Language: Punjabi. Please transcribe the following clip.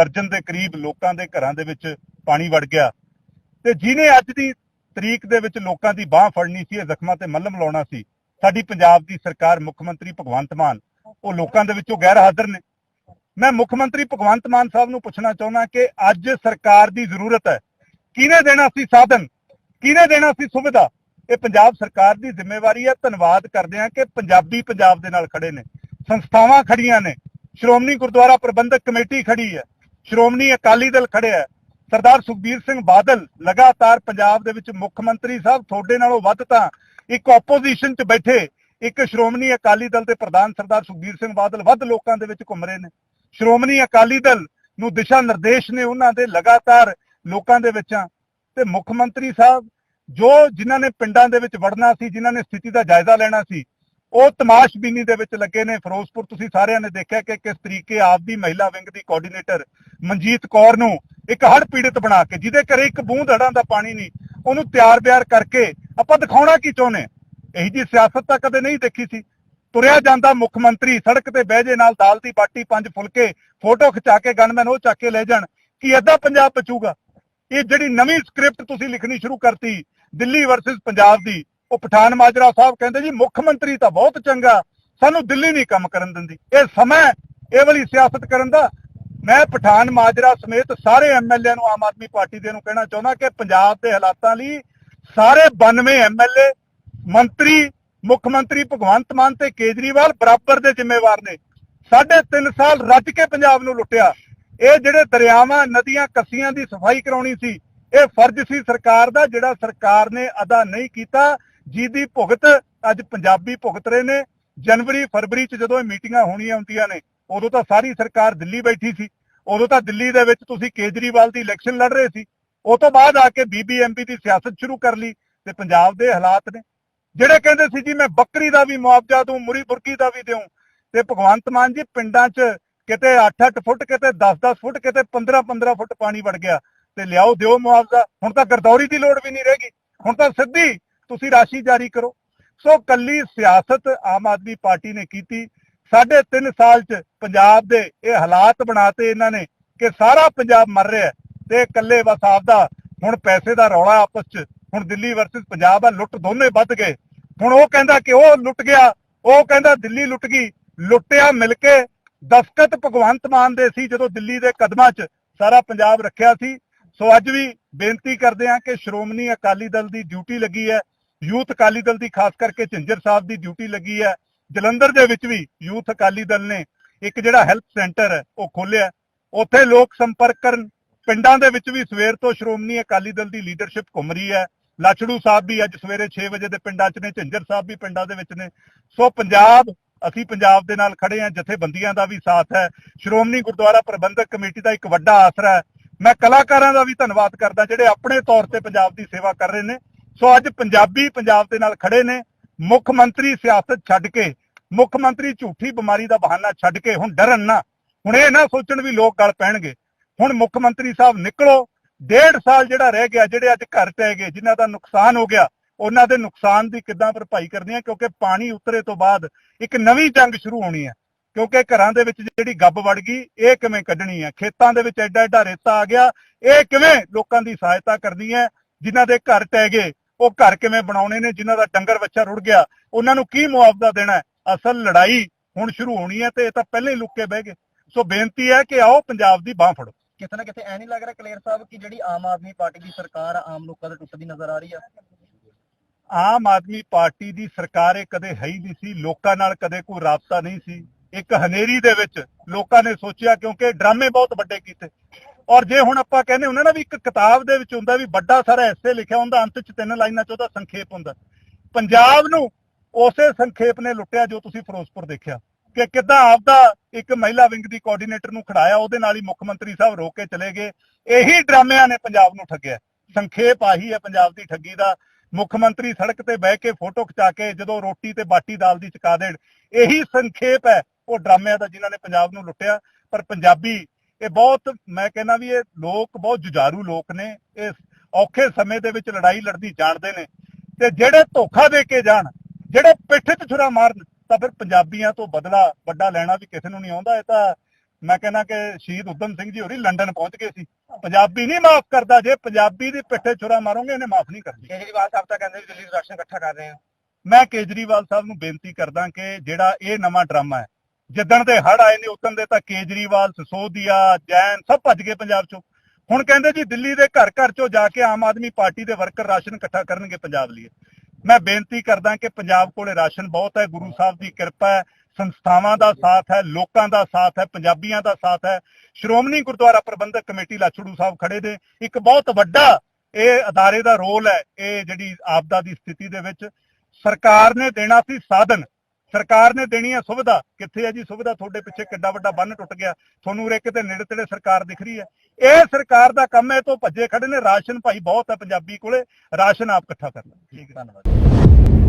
ਦਰਜਨ ਦੇ ਕਰੀਬ ਲੋਕਾਂ ਦੇ ਘਰਾਂ ਦੇ ਵਿੱਚ ਪਾਣੀ ਵੜ ਗਿਆ। ਤੇ ਜਿਨੇ ਅੱਜ ਦੀ ਤਰੀਕ ਦੇ ਵਿੱਚ ਲੋਕਾਂ ਦੀ ਬਾਹ ਫੜਨੀ ਸੀ, ਇਹ ਜ਼ਖਮਾਂ ਤੇ ਮੱਲਮ ਲਾਉਣਾ ਸੀ, ਸਾਡੀ ਪੰਜਾਬ ਦੀ ਸਰਕਾਰ ਮੁੱਖ ਮੰਤਰੀ ਭਗਵੰਤ ਮਾਨ, ਉਹ ਲੋਕਾਂ ਦੇ ਵਿੱਚੋਂ ਗੈਰ ਹਾਜ਼ਰ ਨੇ। ਮੈਂ ਮੁੱਖ ਮੰਤਰੀ ਭਗਵੰਤ ਮਾਨ ਸਾਹਿਬ ਨੂੰ ਪੁੱਛਣਾ ਚਾਹੁੰਦਾ ਕਿ ਅੱਜ ਸਰਕਾਰ ਦੀ ਜ਼ਰੂਰਤ ਹੈ, ਕਿਹਨੇ ਦੇਣਾ ਸੀ ਸਾਧਨ, ਕਿਹਨੇ ਦੇਣਾ ਸੀ ਸੁਵਿਧਾ? ਇਹ ਪੰਜਾਬ ਸਰਕਾਰ ਦੀ ਜ਼ਿੰਮੇਵਾਰੀ ਹੈ, ਧੰਨਵਾਦ ਕਰਦੇ ਹਾਂ ਕਿ ਪੰਜਾਬੀ ਪੰਜਾਬ ਦੇ ਨਾਲ ਖੜੇ ਨੇ, ਸੰਸਥਾਵਾਂ ਖੜੀਆਂ ਨੇ, ਸ਼੍ਰੋਮਣੀ ਗੁਰਦੁਆਰਾ ਪ੍ਰਬੰਧਕ ਕਮੇਟੀ ਖੜੀ ਹੈ। ਸ਼੍ਰੋਮਣੀ ਅਕਾਲੀ ਦਲ ਖੜਿਆ ਹੈ। ਸਰਦਾਰ ਸੁਖਬੀਰ ਸਿੰਘ ਬਾਦਲ ਲਗਾਤਾਰ ਪੰਜਾਬ ਦੇ ਵਿੱਚ ਮੁੱਖ ਮੰਤਰੀ ਸਾਹਿਬ, ਤੁਹਾਡੇ ਨਾਲੋਂ ਵੱਧ ਤਾਂ ਇੱਕ ਆਪੋਜੀਸ਼ਨ 'ਚ ਬੈਠੇ, ਇੱਕ ਸ਼੍ਰੋਮਣੀ ਅਕਾਲੀ ਦਲ ਦੇ ਪ੍ਰਧਾਨ ਸਰਦਾਰ ਸੁਖਬੀਰ ਸਿੰਘ ਬਾਦਲ ਵੱਧ ਲੋਕਾਂ ਦੇ ਵਿੱਚ ਘੁੰਮ ਰਹੇ ਨੇ। ਸ਼੍ਰੋਮਣੀ ਅਕਾਲੀ ਦਲ ਨੂੰ ਦਿਸ਼ਾ ਨਿਰਦੇਸ਼ ਨੇ ਉਹਨਾਂ ਦੇ ਲਗਾਤਾਰ ਲੋਕਾਂ ਦੇ ਵਿੱਚ ਤੇ ਮੁੱਖ ਮੰਤਰੀ ਸਾਹਿਬ, ਜੋ ਜਿਨ੍ਹਾਂ ਨੇ ਪਿੰਡਾਂ ਦੇ ਵਿੱਚ ਵੜਨਾ ਸੀ, ਜਿਨ੍ਹਾਂ ਨੇ ਸਥਿਤੀ ਦਾ ਜਾਇਜ਼ਾ ਲੈਣਾ ਸੀ ਉਹ ਤਮਾਸ਼ਬੀਨੀ ਦੇ ਵਿੱਚ ਲੱਗੇ ਨੇ ਫਿਰੋਜ਼ਪੁਰ। ਤੁਸੀਂ ਸਾਰਿਆਂ ਨੇ ਦੇਖਿਆ ਕਿ ਕਿਸ ਤਰੀਕੇ ਆਪ ਦੀ ਮਹਿਲਾ ਵਿੰਗ ਦੀ ਕੋਆਰਡੀਨੇਟਰ ਮਨਜੀਤ ਕੌਰ ਨੂੰ ਇੱਕ ਹੜ੍ਹ ਪੀੜਤ ਬਣਾ ਕੇ, ਜਿਹਦੇ ਘਰੇ ਇੱਕ ਬੂੰਦ ਹੜਾਂ ਦਾ ਪਾਣੀ ਨਹੀਂ, ਉਹਨੂੰ ਤਿਆਰ ਬਿਆਰ ਕਰਕੇ ਆਪਾਂ ਦਿਖਾਉਣਾ ਕੀ ਚਾਹੁੰਦੇ ਇਹੀ ਜੀ ਸਿਆਸਤ ਤਾਂ ਕਦੇ ਨਹੀਂ ਦੇਖੀ ਸੀ। ਤੁਰਿਆ ਜਾਂਦਾ ਮੁੱਖ ਮੰਤਰੀ, ਸੜਕ ਤੇ ਬਹਿ ਜੇ ਨਾਲ ਦਾਲ ਦੀ ਬਾਟੀ, ਪੰਜ ਫੁਲਕੇ, ਫੋਟੋ ਖਿਚਾ ਕੇ ਗਨਮੈਨ ਉਹ ਚੱਕ ਕੇ ਲੈ ਜਾਣ, ਕੀ ਏਦਾਂ ਪੰਜਾਬ ਬਚੂਗਾ? ਇਹ ਜਿਹੜੀ ਨਵੀਂ ਸਕ੍ਰਿਪਟ ਤੁਸੀਂ ਲਿਖਣੀ ਸ਼ੁਰੂ ਕਰਤੀ, ਦਿੱਲੀ ਵਰਸਸ ਪੰਜਾਬ ਦੀ ਉਹ ਪਠਾਨ ਮਾਜਰਾ ਸਾਹਿਬ ਕਹਿੰਦੇ ਜੀ, ਮੁੱਖ ਮੰਤਰੀ ਤਾਂ ਬਹੁਤ ਚੰਗਾ, ਸਾਨੂੰ ਦਿੱਲੀ ਨਹੀਂ ਕੰਮ ਕਰਨ ਦਿੰਦੀ। ਇਹ ਸਮਾਂ ਇਹ ਵਾਲੀ ਸਿਆਸਤ ਕਰਨ ਦਾ। ਮੈਂ ਪਠਾਨ ਮਾਜਰਾ ਸਮੇਤ ਸਾਰੇ ਐਮਐਲਏ ਨੂੰ, ਆਮ ਆਦਮੀ ਪਾਰਟੀ ਦੇ ਨੂੰ ਕਹਿਣਾ ਚਾਹੁੰਦਾ ਕਿ ਪੰਜਾਬ ਦੇ ਹਾਲਾਤਾਂ ਲਈ ਸਾਰੇ 92 ਐਮਐਲਏ ਮੰਤਰੀ, ਮੁੱਖ ਮੰਤਰੀ ਭਗਵੰਤ ਮਾਨ ਤੇ ਕੇਜਰੀਵਾਲ ਬਰਾਬਰ ਦੇ ਜ਼ਿੰਮੇਵਾਰ ਨੇ। ਸਾਢੇ 3 ਸਾਲ ਰੱਜ ਕੇ ਪੰਜਾਬ ਨੂੰ ਲੁੱਟਿਆ। ਇਹ ਜਿਹੜੇ ਦਰਿਆਵਾਂ, ਨਦੀਆਂ, ਕੱਸੀਆਂ ਦੀ ਸਫ਼ਾਈ ਕਰਾਉਣੀ ਸੀ, ਇਹ ਫਰਜ਼ ਸੀ ਸਰਕਾਰ ਦਾ, ਜਿਹੜਾ ਸਰਕਾਰ ਨੇ ਅਦਾ ਨਹੀਂ ਕੀਤਾ। ਜਿਹਦੀ ਭੁਗਤ ਅੱਜ ਪੰਜਾਬੀ ਭੁਗਤ ਰਹੇ ਨੇ। ਜਨਵਰੀ, ਫਰਵਰੀ ਚ ਜਦੋਂ ਇਹ ਮੀਟਿੰਗਾਂ ਹੋਣੀਆਂ ਹੁੰਦੀਆਂ ਨੇ, ਉਦੋਂ ਤਾਂ ਸਾਰੀ ਸਰਕਾਰ ਦਿੱਲੀ ਬੈਠੀ ਸੀ। ਉਦੋਂ ਤਾਂ ਦਿੱਲੀ ਦੇ ਵਿੱਚ ਤੁਸੀਂ ਕੇਜਰੀਵਾਲ ਦੀ ਇਲੈਕਸ਼ਨ ਲੜ ਰਹੇ ਸੀ। ਉਹ ਤੋਂ ਬਾਅਦ ਆ ਕੇ ਬੀਬੀਐਮਪੀ ਦੀ ਸਿਆਸਤ ਸ਼ੁਰੂ ਕਰ ਲਈ ਤੇ ਪੰਜਾਬ ਦੇ ਹਾਲਾਤ ਨੇ। ਜਿਹੜੇ ਕਹਿੰਦੇ ਸੀ ਜੀ, ਮੈਂ ਬੱਕਰੀ ਦਾ ਵੀ ਮੁਆਵਜ਼ਾ ਦੂੰ ਮੁਰੀ ਬੁਰਕੀ ਦਾ ਵੀ ਦਿਉ ਤੇ ਭਗਵੰਤ ਮਾਨ ਜੀ ਪਿੰਡਾਂ 'ਚ ਕਿਤੇ 8-8 ਫੁੱਟ, ਕਿਤੇ 10-10 ਫੁੱਟ, ਕਿਤੇ 15-15 ਫੁੱਟ ਪਾਣੀ ਵੜ ਗਿਆ। ਤੇ ਲਿਆਓ, ਦਿਓ ਮੁਆਵਜ਼ਾ। ਹੁਣ ਤਾਂ ਗਰਦੌਰੀ ਦੀ ਲੋੜ ਵੀ ਨਹੀਂ ਰਹੇਗੀ ਹੁਣ ਤਾਂ ਸਿੱਧੀ ਤੁਸੀਂ ਰਾਸ਼ੀ ਜਾਰੀ ਕਰੋ। ਸੋ ਕੱਲੀ ਸਿਆਸਤ ਆਮ ਆਦਮੀ ਪਾਰਟੀ ਨੇ ਕੀਤੀ। ਸਾਢੇ 3 ਸਾਲ 'ਚ ਪੰਜਾਬ ਦੇ ਇਹ ਹਾਲਾਤ ਬਣਾਤੇ ਇਹਨਾਂ ਨੇ ਕਿ ਸਾਰਾ ਪੰਜਾਬ ਮਰ ਰਿਹਾ ਤੇ ਇਕੱਲੇ ਬਸ ਆਪਦਾ ਹੁਣ ਪੈਸੇ ਦਾ ਰੌਲਾ ਆਪਸ 'ਚ। ਹੁਣ ਦਿੱਲੀ ਵਰਸਸ ਪੰਜਾਬ ਆ, ਲੁੱਟ ਦੋਨੇ ਵੱਧ ਗਏ। ਹੁਣ ਉਹ ਕਹਿੰਦਾ ਕਿ ਉਹ ਲੁੱਟ ਗਿਆ, ਉਹ ਕਹਿੰਦਾ ਦਿੱਲੀ ਲੁੱਟ ਗਈ। ਲੁੱਟਿਆ ਮਿਲ ਕੇ ਦਸਕਤ ਭਗਵੰਤ ਮਾਨ ਦੇ ਸੀ ਜਦੋਂ ਦਿੱਲੀ ਦੇ ਕਦਮਾਂ 'ਚ ਸਾਰਾ ਪੰਜਾਬ ਰੱਖਿਆ ਸੀ। ਸੋ ਅੱਜ ਵੀ ਬੇਨਤੀ ਕਰਦੇ ਹਾਂ ਕਿ ਸ਼੍ਰੋਮਣੀ ਅਕਾਲੀ ਦਲ ਦੀ ਡਿਊਟੀ ਲੱਗੀ ਹੈ। ਯੂਥ ਅਕਾਲੀ ਦਲ ਦੀ, ਖਾਸ ਕਰਕੇ ਝਿੰਜਰ ਸਾਹਿਬ ਦੀ ਡਿਊਟੀ ਲੱਗੀ ਹੈ। ਜਲੰਧਰ ਦੇ ਵਿੱਚ ਵੀ ਯੂਥ ਅਕਾਲੀ ਦਲ ਨੇ ਇੱਕ ਜਿਹੜਾ ਹੈਲਪ ਸੈਂਟਰ ਹੈ, ਉਹ ਖੋਲ੍ਹਿਆ ਉੱਥੇ ਲੋਕ ਸੰਪਰਕ ਕਰਨ, ਪਿੰਡਾਂ ਦੇ ਵਿੱਚ ਵੀ ਸਵੇਰ ਤੋਂ ਸ਼੍ਰੋਮਣੀ ਅਕਾਲੀ ਦਲ ਦੀ ਲੀਡਰਸ਼ਿਪ ਘੁੰਮ ਰਹੀ ਹੈ। ਲਾਛੜੂ ਸਾਹਿਬ ਵੀ ਅੱਜ ਸਵੇਰੇ 6 ਵਜੇ ਦੇ ਪਿੰਡਾਂ 'ਚ ਨੇ, ਝਿੰਜਰ ਸਾਹਿਬ ਵੀ ਪਿੰਡਾਂ ਦੇ ਵਿੱਚ ਨੇ। ਸੋ ਪੰਜਾਬ, ਅਸੀਂ ਪੰਜਾਬ ਦੇ ਨਾਲ ਖੜੇ ਹਾਂ, ਜਥੇਬੰਦੀਆਂ ਦਾ ਵੀ ਸਾਥ ਹੈ। ਸ਼੍ਰੋਮਣੀ ਗੁਰਦੁਆਰਾ ਪ੍ਰਬੰਧਕ ਕਮੇਟੀ ਦਾ ਇੱਕ ਵੱਡਾ ਆਸਰਾ ਹੈ। ਮੈਂ ਕਲਾਕਾਰਾਂ ਦਾ ਵੀ ਧੰਨਵਾਦ ਕਰਦਾ, ਜਿਹੜੇ ਆਪਣੇ ਤੌਰ ਤੇ ਪੰਜਾਬ ਦੀ ਸੇਵਾ ਕਰ ਰਹੇ ਨੇ। ਸੋ ਅੱਜ ਪੰਜਾਬੀ ਪੰਜਾਬ ਦੇ ਨਾਲ ਖੜੇ ਨੇ। ਮੁੱਖ ਮੰਤਰੀ ਸਿਆਸਤ ਛੱਡ ਕੇ, ਮੁੱਖ ਮੰਤਰੀ ਝੂਠੀ ਬਿਮਾਰੀ ਦਾ ਬਹਾਨਾ ਛੱਡ ਕੇ ਹੁਣ ਡਰਨ ਨਾ। ਹੁਣ ਇਹ ਨਾ ਸੋਚਣ ਵੀ ਲੋਕ ਗੱਲ ਪੈਣਗੇ। ਹੁਣ ਮੁੱਖ ਮੰਤਰੀ ਸਾਹਿਬ ਨਿਕਲੋ। ਡੇਢ ਸਾਲ ਜਿਹੜਾ ਰਹਿ ਗਿਆ, ਜਿਹੜੇ ਅੱਜ ਘਰ ਟਹਿ ਗਏ, ਜਿਨ੍ਹਾਂ ਦਾ ਨੁਕਸਾਨ ਹੋ ਗਿਆ, ਉਹਨਾਂ ਦੇ ਨੁਕਸਾਨ ਦੀ ਕਿੱਦਾਂ ਭਰਪਾਈ ਕਰਨੀ ਹੈ? ਕਿਉਂਕਿ ਪਾਣੀ ਉਤਰੇ ਤੋਂ ਬਾਅਦ ਇੱਕ ਨਵੀਂ ਜੰਗ ਸ਼ੁਰੂ ਹੋਣੀ ਹੈ। ਕਿਉਂਕਿ ਘਰਾਂ ਦੇ ਵਿੱਚ ਜਿਹੜੀ ਗੱਬ ਵੜ ਗਈ, ਇਹ ਕਿਵੇਂ ਕੱਢਣੀ ਹੈ? ਖੇਤਾਂ ਦੇ ਵਿੱਚ ਐਡਾ ਐਡਾ ਰੇਤਾ ਆ ਗਿਆ। ਇਹ ਕਿਵੇਂ ਲੋਕਾਂ ਦੀ ਸਹਾਇਤਾ ਕਰਨੀ ਹੈ, ਜਿਨ੍ਹਾਂ ਦੇ ਘਰ ਟਹਿ ਗਏ? ਉਹ ਘਰ ਕਿਵੇਂ ਬਣਾਉਣੇ ਨੇ ਜਿਨ੍ਹਾਂ ਦਾ ਡੰਗਰ ਬੱਚਾ ਰੁੜ ਗਿਆ ਉਹਨਾਂ ਨੂੰ ਕੀ ਮੁਆਵਜ਼ਾ ਦੇਣਾ ਹੈ? ਅਸਲ ਲੜਾਈ ਹੁਣ ਸ਼ੁਰੂ ਹੋਣੀ ਹੈ ਤੇ ਇਹ ਤਾਂ ਪਹਿਲੇ ਹੀ ਲੁੱਕ ਕੇ ਬਹਿ ਗਏ। ਸੋ ਬੇਨਤੀ ਹੈ ਕਿ ਆਓ ਪੰਜਾਬ ਦੀ ਬਾਹ ਫੜੋ। ਕਿਤੇ ਨਾ ਕਿਤੇ ਐ ਨਹੀਂ ਲੱਗ ਰਿਹਾ ਕਲੇਰ ਸਾਹਿਬ ਕਿ ਜਿਹੜੀ ਆਮ ਆਦਮੀ ਪਾਰਟੀ ਦੀ ਸਰਕਾਰ ਆਮ ਲੋਕਾਂ ਦੇ ਟੁੱਟਦੀ ਨਜ਼ਰ ਆ ਰਹੀ ਆ? ਆਮ ਆਦਮੀ ਪਾਰਟੀ ਦੀ ਸਰਕਾਰ ਇਹ ਕਦੇ ਹੈ ਹੀ ਨਹੀਂ ਸੀ ਲੋਕਾਂ ਨਾਲ ਕਦੇ ਕੋਈ ਰਾਬਤਾ ਨਹੀਂ ਸੀ। ਇੱਕ ਹਨੇਰੀ ਦੇ ਵਿੱਚ ਲੋਕਾਂ ਨੇ ਸੋਚਿਆ ਕਿਉਂਕਿ ਡਰਾਮੇ ਬਹੁਤ ਵੱਡੇ ਕੀਤੇ। ਔਰ ਜੇ ਹੁਣ ਆਪਾਂ ਕਹਿੰਦੇ ਹੁੰਦੇ ਨਾ ਵੀ ਇੱਕ ਕਿਤਾਬ ਦੇ ਵਿੱਚ ਹੁੰਦਾ ਵੀ ਵੱਡਾ ਸਾਰਾ ਐਸੇ ਲਿਖਿਆ ਹੁੰਦਾ, ਅੰਤ ਚ ਤਿੰਨ ਲਾਈਨਾਂ ਚ ਉਹਦਾ ਸੰਖੇਪ ਹੁੰਦਾ। ਪੰਜਾਬ ਨੂੰ ਉਸੇ ਸੰਖੇਪ ਨੇ ਲੁੱਟਿਆ ਜੋ ਤੁਸੀਂ ਫਿਰੋਜ਼ਪੁਰ ਦੇਖਿਆ। ਕਿ ਕਿੱਦਾਂ ਆਪਦਾ ਇੱਕ ਮਹਿਲਾ ਵਿੰਗ ਦੀ ਕੋਆਰਡੀਨੇਟਰ ਨੂੰ ਖੜਾਇਆ, ਉਹਦੇ ਨਾਲ ਹੀ ਮੁੱਖ ਮੰਤਰੀ ਸਾਹਿਬ ਰੋਕ ਕੇ ਚਲੇ ਗਏ। ਇਹੀ ਡਰਾਮਿਆਂ ਨੇ ਪੰਜਾਬ ਨੂੰ ਠੱਗਿਆ। ਸੰਖੇਪ ਆਹੀ ਹੈ ਪੰਜਾਬ ਦੀ ਠੱਗੀ ਦਾ। ਮੁੱਖ ਮੰਤਰੀ ਸੜਕ ਤੇ ਬਹਿ ਕੇ ਫੋਟੋ ਖਿਚਾ ਕੇ ਜਦੋਂ ਰੋਟੀ ਤੇ ਬਾਟੀ ਦਾਲ ਦੀ ਚਕਾ ਦੇਣ, ਇਹੀ ਸੰਖੇਪ ਹੈ ਉਹ ਡਰਾਮਿਆਂ ਦਾ ਜਿਨ੍ਹਾਂ ਨੇ ਪੰਜਾਬ ਨੂੰ ਲੁੱਟਿਆ ਪਰ ਪੰਜਾਬੀ ਇਹ ਬਹੁਤ ਮੈਂ ਕਹਿੰਦਾ ਵੀ ਇਹ ਲੋਕ ਬਹੁਤ ਜੁਝਾਰੂ ਲੋਕ ਨੇ ਇਸ ਔਖੇ ਸਮੇਂ ਦੇ ਵਿੱਚ ਲੜਾਈ ਲੜਦੀ ਜਾਣਦੇ ਨੇ ਤੇ ਜਿਹੜੇ ਧੋਖਾ ਦੇ ਕੇ ਜਾਣ ਜਿਹੜੇ ਪਿੱਠ 'ਚ ਛੁਰਾ ਮਾਰਨ ਤਾਂ ਫਿਰ ਪੰਜਾਬੀਆਂ ਤੋਂ ਬਦਲਾ ਵੱਡਾ ਲੈਣਾ ਵੀ ਕਿਸੇ ਨੂੰ ਨਹੀਂ ਆਉਂਦਾ ਇਹ ਤਾਂ ਮੈਂ ਕਹਿੰਦਾ ਕਿ ਸ਼ਹੀਦ ਉਦਮ ਸਿੰਘ ਜੀ ਹੋਰੀ ਲੰਡਨ ਪਹੁੰਚ ਗਏ ਸੀ। ਪੰਜਾਬੀ ਨਹੀਂ ਮਾਫ ਕਰਦਾ ਜੇ ਪੰਜਾਬੀ ਦੀ ਪਿੱਠੇ ਛੁਰਾ ਮਾਰੋਗੇ ਇਹਨੇ ਮਾਫ ਨਹੀਂ ਕਰਨੀ। ਕੇਜਰੀਵਾਲ ਸਾਹਿਬ ਤਾਂ ਕਹਿੰਦੇ ਦਿੱਲੀ ਰਾਸ਼ਨ ਇਕੱਠਾ ਕਰ ਰਹੇ ਆ। ਮੈਂ ਕੇਜਰੀਵਾਲ ਸਾਹਿਬ ਨੂੰ ਬੇਨਤੀ ਕਰਦਾ ਕਿ ਜਿਹੜਾ ਇਹ ਨਵਾਂ ਡਰਾਮਾ ਹੈ ਜਿੱਦਣ ਦੇ ਹੜ ਆਏ ਨੇ ਉਦੋਂ ਦੇ ਤਾਂ ਕੇਜਰੀਵਾਲ, ਸਸੋਦੀਆ, ਜੈਨ ਸਭ ਭੱਜ ਗਏ ਪੰਜਾਬ ਚੋਂ। ਹੁਣ ਕਹਿੰਦੇ ਜੀ ਦਿੱਲੀ ਦੇ ਘਰ ਘਰ ਚੋਂ ਜਾ ਕੇ ਆਮ ਆਦਮੀ ਪਾਰਟੀ ਦੇ ਵਰਕਰ ਰਾਸ਼ਨ ਇਕੱਠਾ ਕਰਨਗੇ ਪੰਜਾਬ ਲਈ। ਮੈਂ ਬੇਨਤੀ ਕਰਦਾ ਕਿ ਪੰਜਾਬ ਕੋਲੇ ਰਾਸ਼ਨ ਬਹੁਤ ਹੈ, ਗੁਰੂ ਸਾਹਿਬ ਦੀ ਕਿਰਪਾ ਹੈ, ਸੰਸਥਾਵਾਂ ਦਾ ਸਾਥ ਹੈ, ਲੋਕਾਂ ਦਾ ਸਾਥ ਹੈ, ਪੰਜਾਬੀਆਂ ਦਾ ਸਾਥ ਹੈ। ਸ਼੍ਰੋਮਣੀ ਗੁਰਦੁਆਰਾ ਪ੍ਰਬੰਧਕ ਕਮੇਟੀ ਲਾਛੜੂ ਸਾਹਿਬ ਖੜੇ ਨੇ। ਇੱਕ ਬਹੁਤ ਵੱਡਾ ਇਹ ਅਦਾਰੇ ਦਾ ਰੋਲ ਹੈ, ਇਹ ਜਿਹੜੀ ਆਪਦਾ ਦੀ ਸਥਿਤੀ ਦੇ ਵਿੱਚ ਸਰਕਾਰ ਨੇ ਦੇਣਾ ਸੀ ਸਾਧਨ। ਸਰਕਾਰ ਨੇ ਦੇਣੀ ਹੈ ਸੁਵਿਧਾ। ਕਿੱਥੇ ਹੈ ਜੀ ਸੁਵਿਧਾ? ਤੁਹਾਡੇ ਪਿੱਛੇ ਕਿੱਡਾ ਵੱਡਾ ਬੰਨ ਟੁੱਟ ਗਿਆ। ਤੁਹਾਨੂੰ ਉਰੇ ਕਿਤੇ ਨੇੜੇ ਤੇੜੇ ਸਰਕਾਰ ਦਿਖ ਰਹੀ ਹੈ। ਇਹ ਸਰਕਾਰ ਦਾ ਕੰਮ ਹੈ, ਇਹ ਤੋਂ ਭੱਜੇ ਖੜੇ ਨੇ। ਰਾਸ਼ਨ ਭਾਈ ਬਹੁਤ ਹੈ ਪੰਜਾਬੀ ਕੋਲੇ। ਰਾਸ਼ਨ ਆਪ ਇਕੱਠਾ ਕਰਨਾ ਠੀਕ ਧੰਨਵਾਦ।